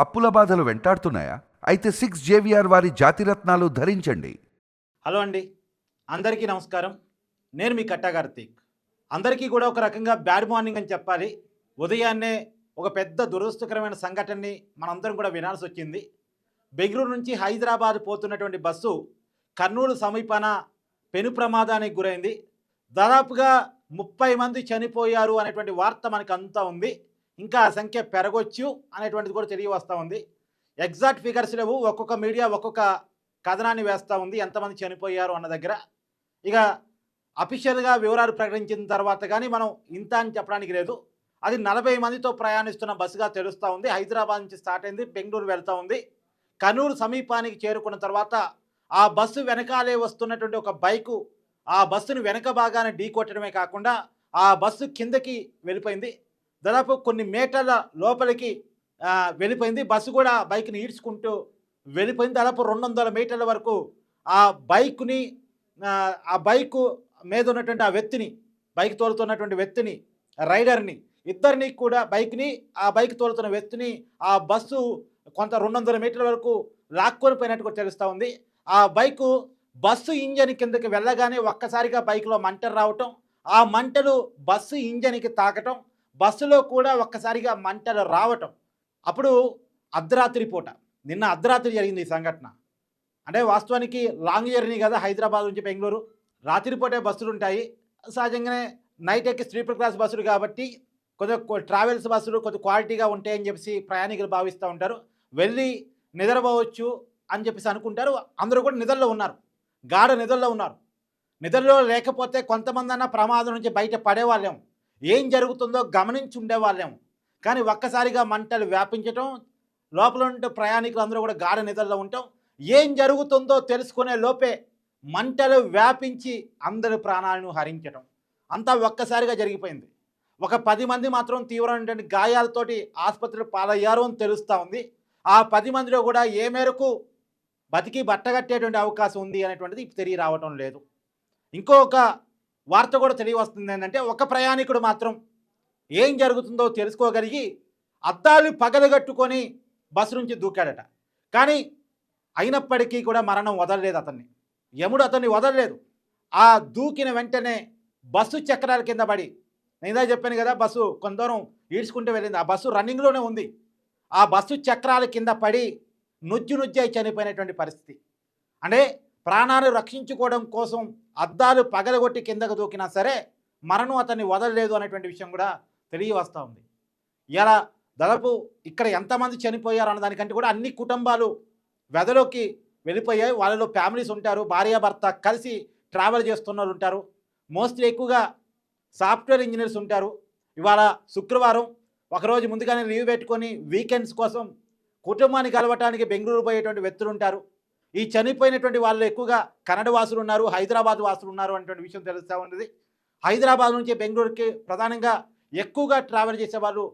అప్పుల బాధలు వెంటాడుతున్నాయా? అయితే సిక్స్ జేవిఆర్ వారి జాతిరత్నాలు ధరించండి. హలో అండి. అందరికీ నమస్కారం. నేను మీ కట్టా కార్తీక్. అందరికీ కూడా ఒక రకంగా బ్యాడ్ మార్నింగ్ అని చెప్పాలి. ఉదయాన్నే ఒక పెద్ద దురదృష్టకరమైన సంఘటనని మనందరం కూడా వినాల్సి వచ్చింది. బెంగళూరు నుంచి హైదరాబాద్ పోతున్నటువంటి బస్సు కర్నూలు సమీపాన పెను ప్రమాదానికి గురైంది. దాదాపుగా ముప్పై మంది చనిపోయారు అనేటువంటి వార్త మనకు అంతా ఉంది. ఇంకా ఆ సంఖ్య పెరగొచ్చు అనేటువంటిది కూడా తెలియవస్తూ ఉంది. ఎగ్జాక్ట్ ఫిగర్స్ లేవు. ఒక్కొక్క మీడియా ఒక్కొక్క కథనాన్ని వేస్తూ ఉంది. ఎంతమంది చనిపోయారు అన్న దగ్గర. ఇక అఫీషియల్గా వివరాలు ప్రకటించిన తర్వాత కానీ మనం ఇంత అని చెప్పడానికి లేదు. అది నలభై మందితో ప్రయాణిస్తున్న బస్సుగా తెలుస్తూ ఉంది. హైదరాబాద్ నుంచి స్టార్ట్ అయింది. బెంగళూరు వెళ్తూ ఉంది. కర్నూలు సమీపానికి చేరుకున్న తర్వాత ఆ బస్సు వెనకాలే వస్తున్నటువంటి ఒక బైకు ఆ బస్సును వెనక భాగాన్ని ఢీ కొట్టడమే కాకుండా ఆ బస్సు కిందకి వెళ్ళిపోయింది. దాదాపు కొన్ని మీటర్ల లోపలికి వెళ్ళిపోయింది. బస్సు కూడా బైక్ని ఈడ్చుకుంటూ వెళ్ళిపోయింది. దాదాపు రెండు వందల మీటర్ల వరకు ఆ బైక్ని ఆ, బైక్ బైకు మీద ఉన్నటువంటి ఆ వ్యక్తిని బైక్ తోలుతున్నటువంటి వ్యక్తిని రైడర్ని ఇద్దరిని కూడా బైక్ని ఆ బైక్ తోలుతున్న వ్యక్తిని ఆ బస్సు కొంత రెండు వందల మీటర్ల వరకు లాక్కొని పోయినట్టు కూడా తెలుస్తూ ఉంది. ఆ బైకు బస్సు ఇంజన్ కిందకి వెళ్ళగానే ఒక్కసారిగా బైక్లో మంటలు రావటం ఆ మంటలు బస్సు ఇంజన్కి తాకటం బస్సులో కూడా ఒక్కసారిగా మంటలు రావటం. అప్పుడు అర్ధరాత్రి పూట నిన్న అర్ధరాత్రి జరిగింది ఈ సంఘటన. అంటే వాస్తవానికి లాంగ్ జర్నీ కదా హైదరాబాద్ నుంచి బెంగళూరు. రాత్రిపూటే బస్సులు ఉంటాయి. సహజంగానే నైట్ ఎక్కి స్లీపర్ క్లాస్ బస్సులు కాబట్టి కొద్దిగా ట్రావెల్స్ బస్సులు కొద్దిగా క్వాలిటీగా ఉంటాయని చెప్పేసి ప్రయాణికులు భావిస్తూ ఉంటారు. వెళ్ళి నిద్రపోవచ్చు అని చెప్పేసి అనుకుంటారు. అందరూ కూడా నిద్రలో ఉన్నారు. గాఢ నిద్రలో ఉన్నారు. నిద్రలో లేకపోతే కొంతమంది అన్న ప్రమాదం నుంచి బయట పడేవాళ్ళేం ఏం జరుగుతుందో గమనించి ఉండేవాళ్ళేం కానీ ఒక్కసారిగా మంటలు వ్యాపించటం లోపల ఉంటే ప్రయాణికులు అందరూ కూడా గాఢ నిద్రలో ఉంటాం. ఏం జరుగుతుందో తెలుసుకునే లోపే మంటలు వ్యాపించి అందరి ప్రాణాలను హరించటం. అంతా ఒక్కసారిగా జరిగిపోయింది. ఒక పది మంది మాత్రం తీవ్రమైనటువంటి గాయాలతోటి ఆసుపత్రిలో పాలయ్యారు అని తెలుస్తూ ఉంది. ఆ పది మందిలో కూడా ఏ మేరకు బతికి బట్టగట్టేటువంటి అవకాశం ఉంది అనేటువంటిది తెలియ రావటం లేదు. ఇంకొక వార్త కూడా తెలియవస్తుంది ఏంటంటే ఒక ప్రయాణికుడు మాత్రం ఏం జరుగుతుందో తెలుసుకోగలిగి అద్దాలు పగలగట్టుకొని బస్సు నుంచి దూకాడట. కానీ అయినప్పటికీ కూడా మరణం వదలలేదు అతన్ని. యముడు అతన్ని వదలలేదు. ఆ దూకిన వెంటనే బస్సు చక్రాల కింద పడి నేనే చెప్పాను కదా బస్సు కొందరం ఈడ్చుకుంటూ వెళ్ళింది. ఆ బస్సు రన్నింగ్లోనే ఉంది. ఆ బస్సు చక్రాల కింద పడి నుజ్జు నుజ్జై చనిపోయినటువంటి పరిస్థితి. అంటే ప్రాణాలు రక్షించుకోవడం కోసం అద్దాలు పగలగొట్టి కిందకు దూకినా సరే మరణం అతన్ని వదలలేదు అనేటువంటి విషయం కూడా తెలియవస్తూ ఉంది. ఇలా దాదాపు ఇక్కడ ఎంతమంది చనిపోయారు అన్న దానికంటే కూడా అన్ని కుటుంబాలు వెదలోకి వెళ్ళిపోయాయి. వాళ్ళలో ఫ్యామిలీస్ ఉంటారు భార్యాభర్త కలిసి ట్రావెల్ చేస్తున్నారు ఉంటారు. మోస్ట్లీ ఎక్కువగా సాఫ్ట్వేర్ ఇంజనీర్స్ ఉంటారు. ఇవాళ శుక్రవారం ఒకరోజు ముందుగానే లీవ్ పెట్టుకొని వీకెండ్స్ కోసం కుటుంబాన్ని కలవటానికి బెంగళూరు పోయేటువంటి వ్యక్తులు ఉంటారు. ఈ చనిపోయినటువంటి వాళ్ళు ఎక్కువగా కన్నడ వాసులు ఉన్నారు హైదరాబాద్ వాసులు ఉన్నారు అనేటువంటి విషయం తెలుస్తూ ఉన్నది. హైదరాబాద్ నుంచి బెంగళూరుకి ప్రధానంగా ఎక్కువగా ట్రావెల్ చేసేవాళ్ళు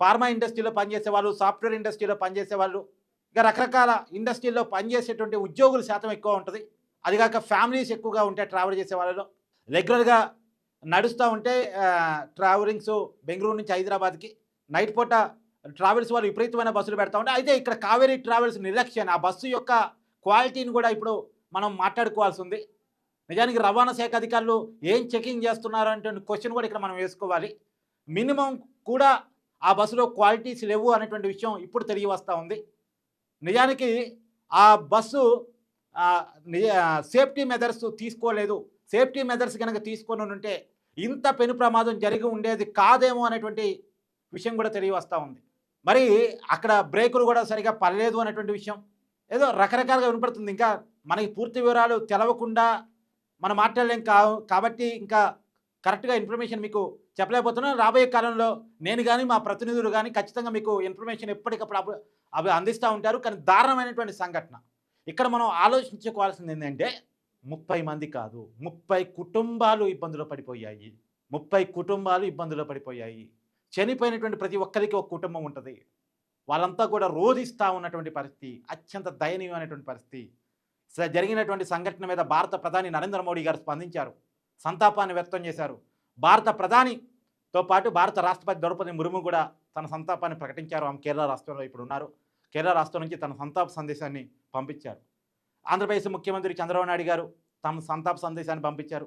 ఫార్మా ఇండస్ట్రీలో పనిచేసే వాళ్ళు సాఫ్ట్వేర్ ఇండస్ట్రీలో పనిచేసే వాళ్ళు ఇంకా రకరకాల ఇండస్ట్రీలో పనిచేసేటువంటి ఉద్యోగుల శాతం ఎక్కువ ఉంటుంది. అది కాక ఫ్యామిలీస్ ఎక్కువగా ఉంటాయి ట్రావెల్ చేసే వాళ్ళలో. రెగ్యులర్గా నడుస్తూ ఉంటే ట్రావెలింగ్స్ బెంగళూరు నుంచి హైదరాబాద్కి. నైట్ పూట ట్రావెల్స్ వాళ్ళు విపరీతమైన బస్సులు పెడతా ఉంటే అయితే ఇక్కడ కావేరీ ట్రావెల్స్ నిర్లక్ష్యాన్ని ఆ బస్సు యొక్క క్వాలిటీని కూడా ఇప్పుడు మనం మాట్లాడుకోవాల్సి ఉంది నిజానికి రవాణా శాఖ అధికారులు ఏం చెకింగ్ చేస్తున్నారు అంటే క్వశ్చన్ కూడా ఇక్కడ మనం వేసుకోవాలి. మినిమం కూడా ఆ బస్సులో క్వాలిటీస్ లేవు అనేటువంటి విషయం ఇప్పుడు తెలియవస్తూ ఉంది. నిజానికి ఆ బస్సు సేఫ్టీ మెజర్స్ తీసుకోలేదు. సేఫ్టీ మెజర్స్ కనుక తీసుకొని ఉంటే ఇంత పెను ప్రమాదం జరిగి ఉండేది కాదేమో అనేటువంటి విషయం కూడా తెలియవస్తూ ఉంది. మరి అక్కడ బ్రేకులు కూడా సరిగా పడలేదు అనేటువంటి విషయం. ఏదో రకరకాలుగా వినపడుతుంది. ఇంకా మనకి పూర్తి వివరాలు తెలవకుండా మనం మాట్లాడలేం కా కాబట్టి ఇంకా కరెక్ట్గా ఇన్ఫర్మేషన్ మీకు చెప్పలేకపోతున్నాను. రాబోయే కాలంలో నేను కానీ మా ప్రతినిధులు కానీ ఖచ్చితంగా మీకు ఇన్ఫర్మేషన్ ఎప్పటికప్పుడు అవి అందిస్తూ ఉంటారు. కానీ దారుణమైనటువంటి సంఘటన. ఇక్కడ మనం ఆలోచించుకోవాల్సింది ఏంటంటే ముప్పై మంది కాదు ముప్పై కుటుంబాలు ఇబ్బందులు పడిపోయాయి. ముప్పై కుటుంబాలు ఇబ్బందులు పడిపోయాయి. చనిపోయినటువంటి ప్రతి ఒక్కరికి ఒక కుటుంబం ఉంటుంది. వాళ్ళంతా కూడా రోధిస్తూ ఉన్నటువంటి పరిస్థితి అత్యంత దయనీయమైనటువంటి పరిస్థితి. జరిగినటువంటి సంఘటన మీద భారత ప్రధాని నరేంద్ర మోడీ గారు స్పందించారు. సంతాపాన్ని వ్యక్తం చేశారు. భారత ప్రధానితో పాటు భారత రాష్ట్రపతి ద్రౌపది ముర్ము కూడా తన సంతాపాన్ని ప్రకటించారు. ఆమె కేరళ రాష్ట్రంలో ఇప్పుడు ఉన్నారు. కేరళ రాష్ట్రం నుంచి తన సంతాప సందేశాన్ని పంపించారు. ఆంధ్రప్రదేశ్ ముఖ్యమంత్రి చంద్రబాబు నాయుడు గారు తమ సంతాప సందేశాన్ని పంపించారు.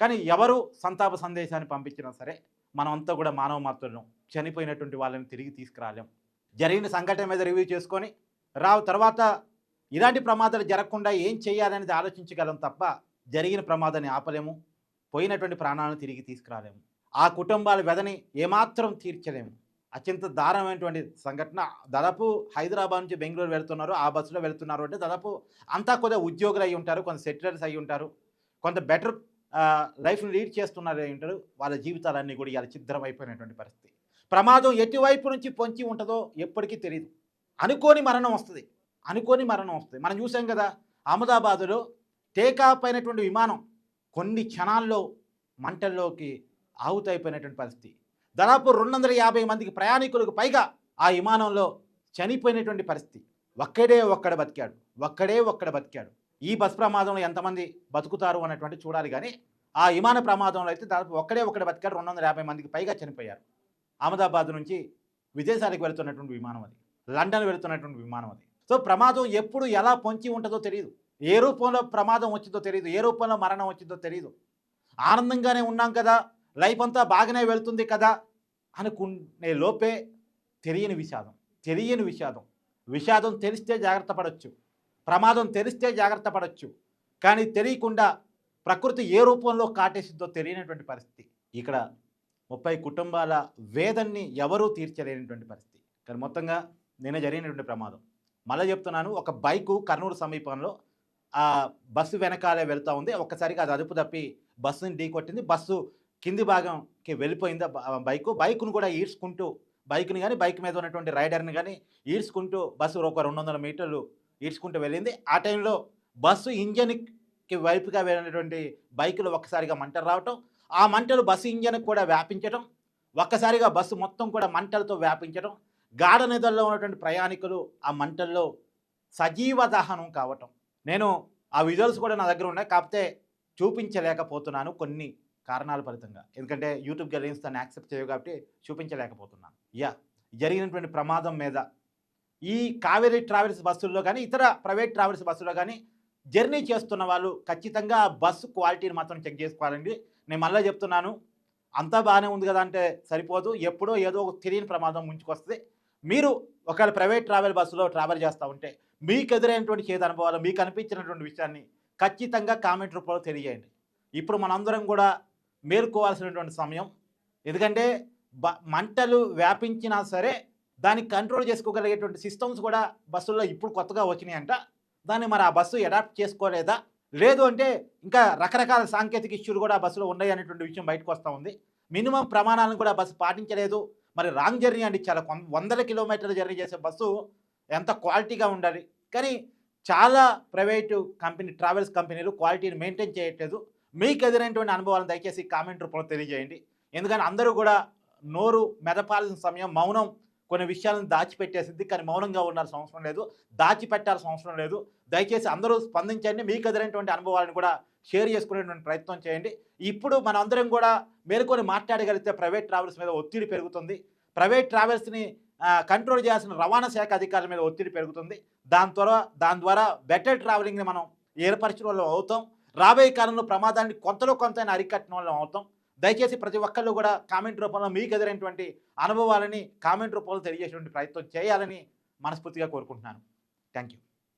కానీ ఎవరు సంతాప సందేశాన్ని పంపించినా సరే మనమంతా కూడా మానవ మాత్రం చనిపోయినటువంటి వాళ్ళని తిరిగి తీసుకురాలేం. జరిగిన సంఘటన మీద రివ్యూ చేసుకొని రావు తర్వాత ఇలాంటి ప్రమాదాలు జరగకుండా ఏం చేయాలనేది ఆలోచించగలం తప్ప జరిగిన ప్రమాదాన్ని ఆపలేము. పోయినటువంటి ప్రాణాలను తిరిగి తీసుకురాలేము. ఆ కుటుంబాల వ్యధని ఏమాత్రం తీర్చలేము. అత్యంత దారుణమైనటువంటి సంఘటన. దాదాపు హైదరాబాద్ నుంచి బెంగళూరు వెళ్తున్నారు ఆ బస్సులో వెళ్తున్నారు అంటే దాదాపు అంతా కొద్దిగా ఉద్యోగులు అయి ఉంటారు కొంత సెటిలర్స్ అయి ఉంటారు కొంత బెటర్ లైఫ్ని లీడ్ చేస్తున్నారు అయి ఉంటారు. వాళ్ళ జీవితాలన్నీ కూడా ఇలా ఛిద్రమైపోయినటువంటి పరిస్థితి. ప్రమాదం ఎటువైపు నుంచి పొంచి ఉంటుందో ఎప్పటికీ తెలియదు అనుకోని మరణం వస్తుంది. అనుకోని మరణం వస్తుంది. మనం చూసాం కదా అహ్మదాబాదులో టేకాఫ్ అయినటువంటి విమానం కొన్ని క్షణాల్లో మంటల్లోకి ఆహుతైపోయినటువంటి పరిస్థితి. దాదాపు రెండు వందల యాభై మందికి ప్రయాణికులకు పైగా ఆ విమానంలో చనిపోయినటువంటి పరిస్థితి. ఒక్కడే ఒక్కడ బతికాడు. ఒక్కడే ఒక్కడ బతికాడు. ఈ బస్ ప్రమాదంలో ఎంతమంది బతుకుతారు అన్నటువంటి చూడాలి కానీ ఆ విమాన ప్రమాదంలో అయితే దాదాపు ఒక్కడే ఒక్కడ బతికాడు. రెండు వందల యాభై మందికి పైగా చనిపోయారు. అహ్మదాబాద్ నుంచి విదేశాలకు వెళుతున్నటువంటి విమానం అది. లండన్ వెళుతున్నటువంటి విమానం అది. సో ప్రమాదం ఎప్పుడు ఎలా పొంచి ఉంటుందో తెలియదు ఏ రూపంలో ప్రమాదం వచ్చిందో తెలియదు ఏ రూపంలో మరణం వచ్చిందో తెలియదు ఆనందంగానే ఉన్నాం కదా. లైఫ్ అంతా బాగానే వెళ్తుంది కదా అనుకునే లోపే తెలియని విషాదం. తెలియని విషాదం. విషాదం తెలిస్తే జాగ్రత్త పడవచ్చు ప్రమాదం తెలిస్తే జాగ్రత్త పడవచ్చు కానీ తెలియకుండా ప్రకృతి ఏ రూపంలో కాటేసిద్దో తెలియనటువంటి పరిస్థితి. ఇక్కడ ముప్పై కుటుంబాల వేదన్ని ఎవరూ తీర్చలేనటువంటి పరిస్థితి. కానీ మొత్తంగా నిన్న జరిగినటువంటి ప్రమాదం. మళ్ళీ చెప్తున్నాను ఒక బైకు కర్నూలు సమీపంలో ఆ బస్సు వెనకాలే వెళ్తూ ఉంది. ఒక్కసారిగా అది అదుపు తప్పి బస్సుని ఢీకొట్టింది బస్సు కింది భాగంకి వెళ్ళిపోయింది బైకు. బైకును కూడా ఈడ్చుకుంటూ బైక్ని కానీ బైక్ మీద ఉన్నటువంటి రైడర్ని కానీ ఈడ్చుకుంటూ బస్సు ఒక రెండు వందల మీటర్లు ఈడ్చుకుంటూ వెళ్ళింది. ఆ టైంలో బస్సు ఇంజన్కి వైపుగా వెళ్ళినటువంటి బైకులు ఒక్కసారిగా మంటలు రావటం ఆ మంటలు బస్సు ఇంజన్కి కూడా వ్యాపించడం ఒక్కసారిగా బస్సు మొత్తం కూడా మంటలతో వ్యాపించడం గాఢ నిధుల్లో ఉన్నటువంటి ప్రయాణికులు ఆ మంటల్లో సజీవ దహనం కావటం. నేను ఆ విజువల్స్ కూడా నా దగ్గర ఉన్నాయి. కాకపోతే చూపించలేకపోతున్నాను కొన్ని కారణాల ఫలితంగా. ఎందుకంటే యూట్యూబ్ గెలిన్స్ దాన్ని యాక్సెప్ట్ చేయవు కాబట్టి చూపించలేకపోతున్నాను. యా జరిగినటువంటి ప్రమాదం మీద ఈ కావేరీ ట్రావెల్స్ బస్సుల్లో కానీ ఇతర ప్రైవేట్ ట్రావెల్స్ బస్సుల్లో కానీ జర్నీ చేస్తున్న వాళ్ళు ఖచ్చితంగా ఆ బస్సు క్వాలిటీని మాత్రం చెక్ చేసుకోవాలండి. నేను మళ్ళీ చెప్తున్నాను అంతా బాగానే ఉంది కదా అంటే సరిపోదు. ఎప్పుడో ఏదో ఒక తెలియని ప్రమాదం ముంచుకొస్తుంది. మీరు ఒకవేళ ప్రైవేట్ ట్రావెల్ బస్సులో ట్రావెల్ చేస్తూ ఉంటే మీకు ఎదురైనటువంటి చేదు అనుభవాలు మీకు అనిపించినటువంటి విషయాన్ని ఖచ్చితంగా కామెంట్ రూపంలో తెలియజేయండి. ఇప్పుడు మనందరం కూడా మేల్కోవాల్సినటువంటి సమయం. ఎందుకంటే బ మంటలు వ్యాపించినా సరే దాన్ని కంట్రోల్ చేసుకోగలిగేటువంటి సిస్టమ్స్ కూడా బస్సుల్లో ఇప్పుడు కొత్తగా వచ్చినాయంట. దాన్ని మరి ఆ బస్సు అడాప్ట్ చేసుకోలేదా? లేదు అంటే ఇంకా రకరకాల సాంకేతిక ఇష్యూలు కూడా బస్సులో ఉన్నాయి అనేటువంటి విషయం బయటకు వస్తూ ఉంది. మినిమం ప్రమాణాలను కూడా బస్సు పాటించలేదు. మరి రాంగ్ జర్నీ అండి చాలా వందల కిలోమీటర్ల జర్నీ చేసే బస్సు ఎంత క్వాలిటీగా ఉండాలి. కానీ చాలా ప్రైవేటు కంపెనీ ట్రావెల్స్ కంపెనీలు క్వాలిటీని మెయింటైన్ చేయట్లేదు. మీకు ఎదురైనటువంటి అనుభవాలను దయచేసి కామెంట్ రూపంలో తెలియజేయండి. ఎందుకంటే అందరూ కూడా నోరు మెదపాల్సిన సమయం మౌనం కొన్ని విషయాలను దాచిపెట్టేసింది కానీ మౌనంగా ఉండాల్సిన అవసరం లేదు. దాచిపెట్టాల్సిన అవసరం లేదు. దయచేసి అందరూ స్పందించండి. మీకు ఎదురైనటువంటి అనుభవాలను కూడా షేర్ చేసుకునేటువంటి ప్రయత్నం చేయండి. ఇప్పుడు మనం అందరం కూడా మేలుకొని మాట్లాడగలిగితే ప్రైవేట్ ట్రావెల్స్ మీద ఒత్తిడి పెరుగుతుంది. ప్రైవేట్ ట్రావెల్స్ని కంట్రోల్ చేయాల్సిన రవాణా శాఖ అధికారుల మీద ఒత్తిడి పెరుగుతుంది. దాని ద్వారా దాని ద్వారా బెటర్ ట్రావెలింగ్ని మనం ఏర్పరచడం వల్ల అవుతాం. రాబోయే కాలంలో ప్రమాదాన్ని కొంతలో కొంత అరికట్టడం వల్ల అవుతాం. దయచేసి ప్రతి ఒక్కళ్ళు కూడా కామెంట్ రూపంలో మీకు ఎదురైనటువంటి అనుభవాలని కామెంట్ రూపంలో తెలియజేసేటువంటి ప్రయత్నం చేయాలని మనస్ఫూర్తిగా కోరుకుంటున్నాను. Thank you